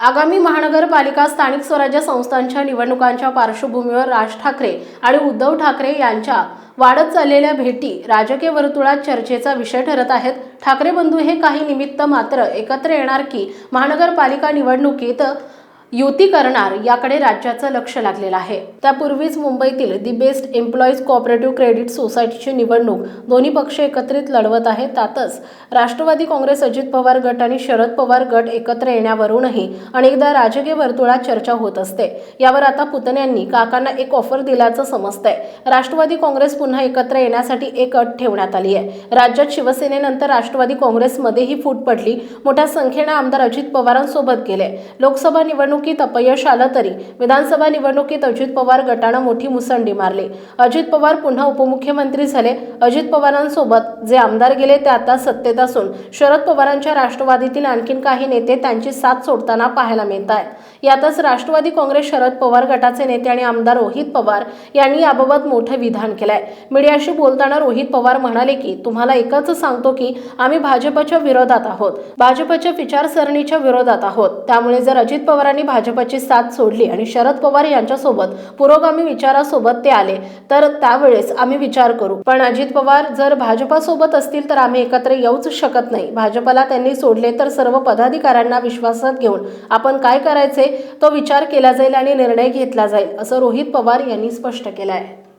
आगामी महानगरपालिका स्थानिक स्वराज्य संस्थांच्या निवडणुकांच्या पार्श्वभूमीवर राज ठाकरे आणि उद्धव ठाकरे यांच्या वाढत चाललेल्या भेटी राजकीय वर्तुळात चर्चेचा विषय ठरत आहेत. ठाकरे बंधू हे काही निमित्त मात्र एकत्र येणार की महानगरपालिका निवडणुकीत युती करणार याकडे राज्याचं लक्ष लागलेलं आहे. त्यापूर्वीच मुंबईतील the BEST employees cooperative credit सोसायटीची निवडणूक दोन्ही पक्ष एकत्रित लढवत आहेत त्यातच राष्ट्रवादी काँग्रेस अजित पवार गट आणि शरद पवार गट एकत्र येण्यावरूनही अनेकदा राजकीय वर्तुळात चर्चा होत असते. यावर आता पुतण्यांनी काकांना एक ऑफर दिल्याचं समजतंय. राष्ट्रवादी काँग्रेस पुन्हा एकत्र येण्यासाठी एक अट ठेवण्यात आली आहे. राज्यात शिवसेनेनंतर राष्ट्रवादी काँग्रेसमध्येही फूट पडली. मोठ्या संख्येनं आमदार अजित पवारांसोबत गेले. लोकसभा निवडणूक निवडणुकीत अपयश आलं तरी विधानसभा निवडणुकीत अजित पवार गटानं मोठी मुसंडी मारली. अजित पवार पुन्हा उपमुख्यमंत्री झाले. अजित पवारांसोबत जे आमदार गेले ते आता सत्तेत असून शरद पवारांच्या राष्ट्रवादीतील आणखीन काही नेते त्यांची साथ सोडताना पाहायला मिळत आहेत यातच राष्ट्रवादी काँग्रेस शरद पवार गटाचे नेते आणि आमदार रोहित पवार यांनी याबाबत मोठं विधान केलंय. मीडियाशी बोलताना रोहित पवार म्हणाले की तुम्हाला एकच सांगतो की आम्ही भाजपच्या विरोधात आहोत. भाजपच्या विचारसरणीच्या विरोधात आहोत. त्यामुळे जर अजित पवारांनी भाजपची साथ सोडली आणि शरद पवार यांच्यासोबत पुरोगामी विचारासोबत ते आले तर त्यावेळेस आम्ही विचार करू. पण अजित पवार जर भाजपासोबत असतील तर आम्ही एकत्र येऊच शकत नाही. भाजपला त्यांनी सोडले तर सर्व पदाधिकाऱ्यांना विश्वासात घेऊन आपण काय करायचे? तो विचार केला जाईल आणि निर्णय घेतला जाईल असं रोहित पवार यांनी स्पष्ट केलं आहे